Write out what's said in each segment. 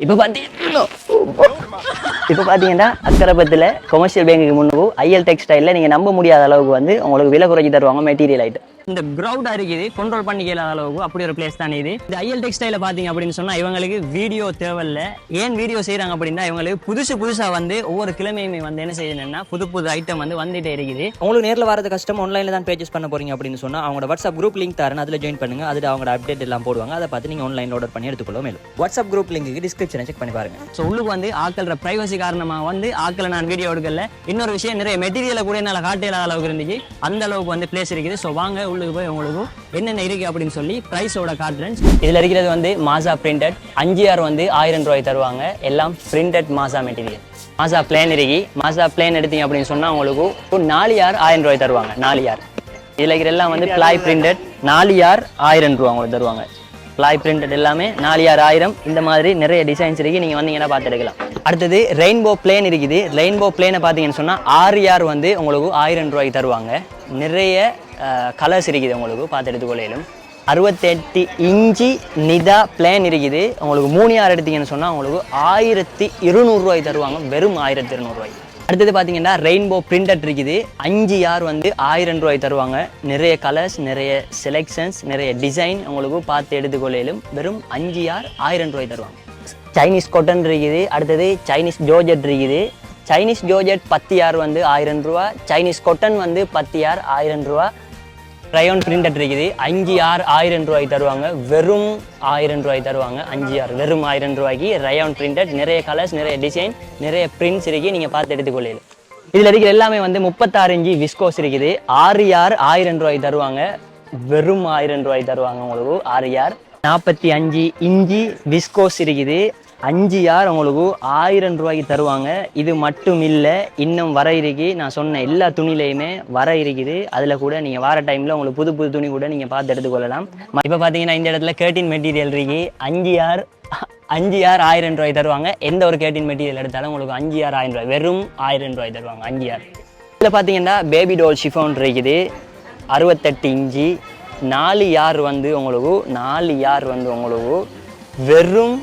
இப்போ பார்த்தீங்கன்னா இப்போ பார்த்தீங்கன்னா அக்கரப்பத்தில் கொமர்ஷியல் பேங்குக்கு முன்பு ஐஎல் டெக்ஸ்டைலில் நீங்கள் நம்ப முடியாத அளவுக்கு வந்து உங்களுக்கு விலை குறைச்சி தருவாங்க மெட்டீரியல் ஐட்டம் இந்த கிரௌடாக இருக்குது கண்ட்ரோல் பண்ணிக்கல அளவுக்கு அப்படி ஒரு பிளேஸ் தான் இது. இந்த ஐஎல் டெக்ஸ்டைலில் பார்த்தீங்க அப்படின்னு சொன்னால் இவங்களுக்கு வீடியோ தேவையில்ல. ஏன் வீடியோ செய்கிறாங்க அப்படின்னா இவங்களுக்கு புதுசு புதுசாக வந்து ஒவ்வொரு கிழமையுமே வந்து என்ன செய்யணும்னா புது புது ஐட்டம் வந்து வந்துட்டே இருக்குது. உங்களுக்கு நேரில் வரது கஷ்டம் ஆன்லைனில் தான் பேஜஸ் பண்ண போறீங்க அப்படின்னு சொன்னால் அவங்களோட வாட்ஸ்அப் குரூப் லிங்க் தரேன் அதில் ஜாயின் பண்ணுங்க. அதில் அவங்களோட அப்டேட் எல்லாம் போடுவாங்க. அதை பார்த்து நீங்கள் ஆன்லைனில் ஆர்டர் பண்ணி எடுத்துக்கொள்ள மேலும். வாட்ஸ்அப் குரூப் லிங்க்கு டிஸ்கிரிப்ஷனை செக் பண்ணி பாருங்க. ஸோ உள்ளுக்கு வந்து ஆக்கள்ற பிரைவசி காரணமாக வந்து ஆக்கில் நான் வீடியோ எடுக்கல. இன்னொரு விஷயம் நிறைய மெட்டீரியலை கூட என்னால் காட்ட இல்லாத அளவுக்கு இருந்துச்சு. அந்த அளவுக்கு வந்து பிளேஸ் இருக்குது. ஸோ வாங்க உள்ளுக்கு போய் உங்களுக்கு என்னென்ன இருக்கு அப்படின்னு சொல்லி ப்ரைஸோட காட்டுறேன். இதில் இருக்கிறது வந்து மாசா பிரிண்டட் அஞ்சு ஆறு வந்து ஆயிரம் ரூபாய் தருவாங்க. எல்லாம் பிரிண்டட் மாசா மெட்டீரியல் மாசா பிளேன் இருக்கி. மாசா பிளேன் எடுத்தீங்க அப்படின்னு சொன்னால் உங்களுக்கு ஒரு நாலு ஆறு ஆயிரம் ரூபாய் தருவாங்க. நாலு யார் இதில் இருக்கிற எல்லாம் வந்து பிளாய் பிரிண்டட் நாலு யார் ஆயிரம் ரூபா உங்களுக்கு தருவாங்க. பிளாய் பிரிண்டட் எல்லாமே நாலு ஆறு ஆயிரம். இந்த மாதிரி நிறைய டிசைன்ஸ் இருக்கு. நீங்க வந்தீங்கன்னா பார்த்து எடுக்கலாம். அடுத்தது ரெயின்போ பிளேன் இருக்குது. ரெயின்போ பிளேனை பார்த்தீங்கன்னு சொன்னால் ஆறு யார் வந்து உங்களுக்கு ஆயிரம் ரூபாய்க்கு தருவாங்க. நிறைய கலர்ஸ் இருக்குது உங்களுக்கு பார்த்து எடுத்துக்கொள்ளையிலும். அறுபத்தெட்டு இஞ்சி நிதா பிளேன் இருக்குது. உங்களுக்கு மூணு யார் எடுத்தீங்கன்னு சொன்னால் உங்களுக்கு ஆயிரத்தி இருநூறுவாய் தருவாங்க. வெறும் ஆயிரத்தி இருநூறுவாய் அடுத்தது பார்த்தீங்கன்னா ரெயின்போ பிரிண்டட் இருக்குது. அஞ்சு யார் வந்து ஆயிரம் ரூபாய் தருவாங்க. நிறைய கலர்ஸ் நிறைய செலெக்ஷன்ஸ் நிறைய டிசைன் உங்களுக்கு பார்த்து எடுத்துக்கொள்ளையிலும். வெறும் அஞ்சு யார் ஆயிரம் ரூபாய் தருவாங்க. சைனீஸ் கொட்டன் இருக்குது. அடுத்தது சைனீஸ் ஜோர்ஜெட் இருக்குது. சைனீஸ் ஜோர்ஜெட் பத்து யார் வந்து ஆயிரம் ரூபா. சைனீஸ் கொட்டன் வந்து பத்து யார் ஆயிரம் ரூபா. ரயோன் பிரிண்டட் இருக்குது. அஞ்சு ஆறு ஆயிரம் ரூபாய்க்கு தருவாங்க. வெறும் ஆயிரம் ரூபாய்க்கு தருவாங்க. அஞ்சு ஆறு வெறும் ஆயிரம் ரூபாய்க்கு ரயோன் பிரிண்டட் நிறைய கலர்ஸ் நிறைய டிசைன் நிறைய பிரிண்ட்ஸ் இருக்குது. நீங்கள் பார்த்து எடுத்துக்கொள்ளலாம் இதில் இருக்கிற எல்லாமே வந்து முப்பத்தாறு இஞ்சி விஸ்கோஸ் இருக்குது. ஆறு யார் ஆயிரம் ரூபாய்க்கு தருவாங்க. வெறும் ஆயிரம் ரூபாய்க்கு தருவாங்க உங்களுக்கு. ஆறு யார் நாற்பத்தி அஞ்சு இஞ்சி விஸ்கோஸ் இருக்குது. அஞ்சு யார் உங்களுக்கு ஆயிரம் ரூபாய்க்கு தருவாங்க. இது மட்டும் இல்லை இன்னும் வர இருக்கு. நான் சொன்ன எல்லா துணிலையுமே வர இருக்குது. அதில் கூட நீங்கள் வர டைமில் உங்களுக்கு புது புது துணி கூட நீங்கள் பார்த்து எடுத்துக்கொள்ளலாம். இப்போ பார்த்தீங்கன்னா இந்த இடத்துல கேட்டின் மெட்டீரியல் இருக்கு. அஞ்சு யார் அஞ்சு யார் ஆயிரம் ரூபாய் தருவாங்க. எந்த ஒரு கேட்டின் மெட்டீரியல் எடுத்தாலும் உங்களுக்கு அஞ்சு யார் ஆயிரம் ரூபாய் வெறும் ஆயிரம் ரூபாய் தருவாங்க அஞ்சு யார் இதில் பார்த்தீங்கன்னா பேபி டோல் ஷிஃபோன் இருக்குது. அறுபத்தெட்டு இஞ்சி நாலு யார் வந்து உங்களுக்கு நாலு யார் வந்து உங்களுக்கு வெறும்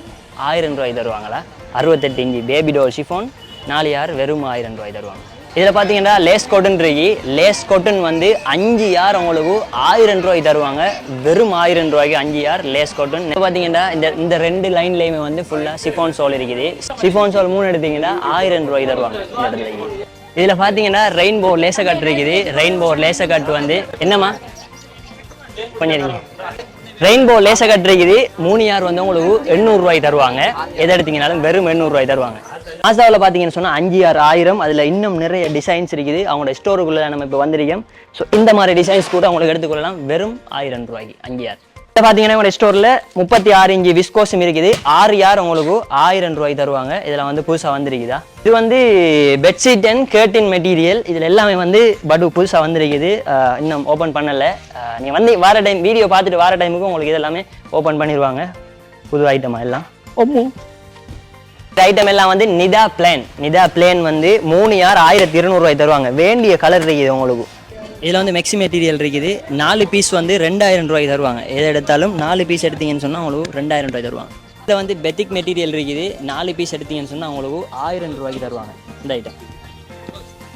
ஆயிரம் ரூபாய் தருவாங்களா? அறுபத்தெட்டு இஞ்சி பேபி டோல் ஷிஃபோன் நாலு யார்? வெறும் ஆயிரம் ரூபாய் தருவாங்க. இதில் பார்த்தீங்கன்னா லேஸ் காட்டன் இருக்கு. லேஸ் கோட்டன் வந்து அஞ்சு யார் உங்களுக்கு ஆயிரம் ரூபாய் தருவாங்க? வெறும் ஆயிரம் ரூபாய்க்கு அஞ்சு யார் லேஸ் கோட்டன் பார்த்தீங்கன்னா இந்த இந்த ரெண்டு லைன்லேயுமே வந்து ஃபுல்லாக சிஃபோன் சோல் இருக்குது. சிஃபோன் சோல் மூணு எடுத்தீங்கன்னா ஆயிரம் ரூபாய் தருவாங்க இந்த இடத்துல இதில் பார்த்தீங்கன்னா ரெயின்போ லேச கட் இருக்குது. ரெயின்போ லேசர் கட் வந்து என்னம்மா? கொஞ்சம் ரெயின்போ லேச கட்டிருக்குது. மூணு யார் வந்து உங்களுக்கு எண்ணூறு தருவாங்க. எதை எடுத்தீங்கனாலும் வெறும் எண்ணூறு ரூபாய் தருவாங்க. மாசாவில் பார்த்தீங்கன்னு சொன்னால் அஞ்சு ஆறு ஆயிரம். அதில் இன்னும் நிறைய டிசைன்ஸ் இருக்குது. அவங்களோட ஸ்டோருக்குள்ளே நம்ம இப்போ வந்திருக்கோம். ஸோ இந்த மாதிரி டிசைன்ஸ் கூட அவங்களுக்கு எடுத்துக்கொள்ளலாம் வெறும் ஆயிரம் ரூபாய்க்கு அஞ்சு ஆறு. பார்த்தீங்கன்னா உங்களோட ஸ்டோரில் முப்பத்தி ஆறு இஞ்சி விஸ்கோஸும் இருக்குது. ஆறு யார் உங்களுக்கு ஆயிரம் ரூபாய் தருவாங்க? இதில் வந்து புதுசாக வந்திருக்குதா? இது வந்து பெட்ஷீட் அண்ட் கேர்டின் மெட்டீரியல் இதில் எல்லாமே வந்து படு புதுசாக வந்திருக்குது. இன்னும் ஓப்பன் பண்ணலை. நீங்கள் வந்து வார டைம் வீடியோ பார்த்துட்டு வார டைமுக்கு உங்களுக்கு இது எல்லாமே ஓப்பன் பண்ணிடுவாங்க புது ஐட்டமா எல்லாம். இந்த ஐட்டம் எல்லாம் வந்து நிதா பிளேன் நிதா பிளேன் வந்து மூணு யார் ஆயிரத்தி இருநூறுவாய் தருவாங்க. வேண்டிய கலர் இருக்குது உங்களுக்கு. இதில் வந்து மெக்ஸி மெட்டீரியல் இருக்குது. நாலு பீஸ் வந்து ரெண்டாயிரம் ரூபாய்க்கு தருவாங்க. எதை எடுத்தாலும் நாலு பீஸ் எடுத்தீங்கன்னு சொன்னால் உங்களுக்கு ரெண்டாயிரம் ரூபாய் தருவாங்க. இதில் வந்து பெத்திக் மெட்டீரியல் இருக்குது. நாலு பீஸ் எடுத்தீங்கன்னு சொன்னால் உங்களுக்கு ஆயிரம் ரூபாய்க்கு தருவாங்க இந்த ஐட்டம்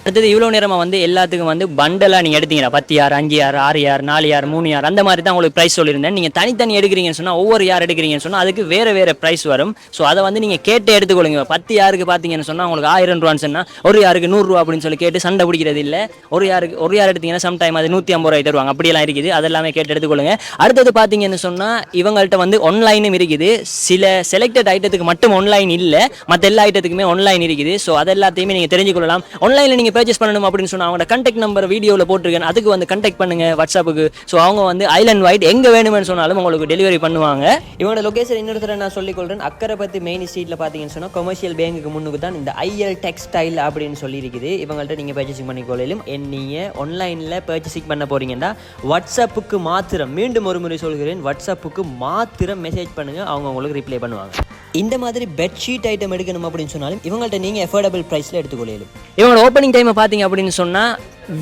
அடுத்தது இவ்வளோ நேரமாக வந்து எல்லாத்துக்கும் வந்து பண்டலாக நீங்கள் எடுத்தீங்கன்னா பத்து யார் அஞ்சு யார் ஆறு யார் நாலு யார் மூணு யார் அந்த மாதிரி தான் உங்களுக்கு ப்ரைஸ் சொல்லியிருந்தேன். நீங்கள் தனித்தனி எடுக்கிறீங்கன்னு சொன்னால் ஒவ்வொரு யார் எடுக்கிறீங்கன்னு சொன்னால் அதுக்கு வேறு வேறு ப்ரைஸ் வரும். ஸோ அதை வந்து நீங்கள் கேட்டு எடுத்துக்கொள்ளுங்க. பத்து யாருக்கு பார்த்தீங்கன்னு சொன்னால் உங்களுக்கு ஆயிரம் ரூபான்னு சொன்னால் ஒரு யாருக்கு நூறுரூவா அப்படின்னு சொல்லி கேட்டு சண்டை பிடிக்கிறது இல்லை. ஒரு யாருக்கு ஒரு யார் எடுத்தீங்கன்னா சம்டைம் அது நூற்றி ஐம்பது ரூபாய் தருவாங்க. அப்படியெல்லாம் இருக்குது. அதெல்லாமே கேட்டு எடுத்துக்கொள்ளுங்க. அடுத்தது பார்த்தீங்கன்னு சொன்னால் இவங்கள்ட்ட வந்து ஆன்லைனும் இருக்குது. சில செலக்டட் ஐட்டத்துக்கு மட்டும் ஆன்லைன் இல்லை. மற்ற எல்லா ஐட்டத்துக்குமே ஆன்லைன் இருக்குது. ஸோ அது எல்லாத்தையுமே நீங்கள் தெரிஞ்சுக்கொள்ளலாம். ஆன்லைனில் நீங்கள் நீங்கள் பர்ச்சேஸ் பண்ணணும் அப்படின்னு சொன்னால் அவங்களோட கண்டெக்ட் நம்பர் வீடியோவில் போட்டிருக்கேன். அதுக்கு வந்து கண்டெக்ட் பண்ணுங்கள் வாட்ஸ்அப்புக்கு ஸோ அவங்க வந்து ஐலண்ட் வைட் எங்கே வேணும்னு சொன்னாலும் உங்களுக்கு டெலிவரி பண்ணுவாங்க. இவங்களோட லொக்கேஷன் இன்னொரு நான் சொல்லிக்கொள்கிறேன் அக்கரைப்பத்து மெயின் ஸ்ட்ரீட்டில் பார்த்தீங்கன்னு சொன்னால் கொமர்ஷியல் பேங்குக்கு முன்னுக்கு தான் இந்த ஐஎல் டெக்ஸ்டைல் அப்படின்னு சொல்லியிருக்குது. இவங்கள்ட்ட நீங்கள் பர்ச்சேசிங் பண்ணிக்கொள்ளையிலும் நீங்கள் ஆன்லைனில் பர்ச்சேசிங் பண்ண போகிறீங்கன்னா வாட்ஸ்அப்புக்கு மாத்திரம் மீண்டும் ஒரு முறை சொல்கிறேன் வாட்ஸ்அப்புக்கு மாத்திரம் மெசேஜ் பண்ணுங்கள் அவங்க உங்களுக்கு ரிப்ளை பண்ணுவாங்க. இந்த மாதிரி பெட்ஷீட் ஐட்டம் எடுக்கணும் அப்படின்னு சொன்னாலும் இவங்கள்ட்ட நீங்கள் எஃபோர்டபுள் ப்ரைஸில் எடுத்துக்கொள்ளையிலும் இவங்களோட ஓப்பனிங் டைமை பார்த்தீங்க அப்படின்னு சொன்னால்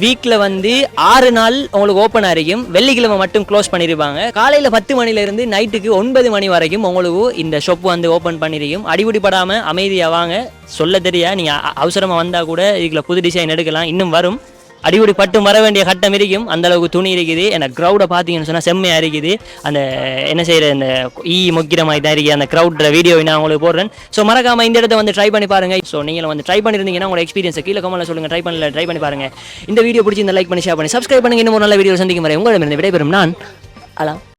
வீக்கில் வந்து ஆறு நாள் உங்களுக்கு ஓப்பன் இருக்கும் வெள்ளிக்கிழமை மட்டும் க்ளோஸ் பண்ணியிருப்பாங்க காலையில் பத்து மணிலேருந்து நைட்டுக்கு ஒன்பது மணி வரைக்கும் உங்களுக்கு இந்த ஷாப் வந்து ஓப்பன் பண்ணிருக்கும். அடிபடி படாமல் அமைதியாக வாங்க. சொல்ல தெரியா நீங்கள் அவசரமாக வந்தால் கூட இதுக்குள்ள புது டிசைன் எடுக்கலாம். இன்னும் வரும். அடிபடி பட்டு மற வேண்டிய கட்டம் இருக்கும் அந்த அளவுக்கு துணி இருக்குது. எனக்கு க்ரௌடை பார்த்தீங்கன்னு சொன்னால் செம்மையாக இருக்குது. அந்த என்ன செய்கிற இந்த ஈ மொக்கிற மாதிரி தான் இருக்குது. அந்த க்ரௌட்ற வீடியோ நான் உங்களுக்கு போடுறேன். ஸோ மறக்காமல் இந்த இடத்த வந்து ட்ரை பண்ணி பாருங்க. ஸோ நீங்கள் வந்து ட்ரை பண்ணியிருந்தீங்கன்னா உங்களோட எக்ஸ்பீரியன்ஸை கீழே கமெண்ட்ல சொல்லுங்கள் ட்ரை பண்ணல ட்ரை பண்ணி பாருங்கள் இந்த வீடியோ பிடிச்சி இந்த லைக் பண்ணி ஷேர் பண்ணி சப்ஸ்கிரைப் பண்ணுங்கள் இன்னும் ஒரு நல்ல வீடியோ சந்திக்கும் வரை உங்களிடமிருந்து விடைபெறும் நான் அலாம்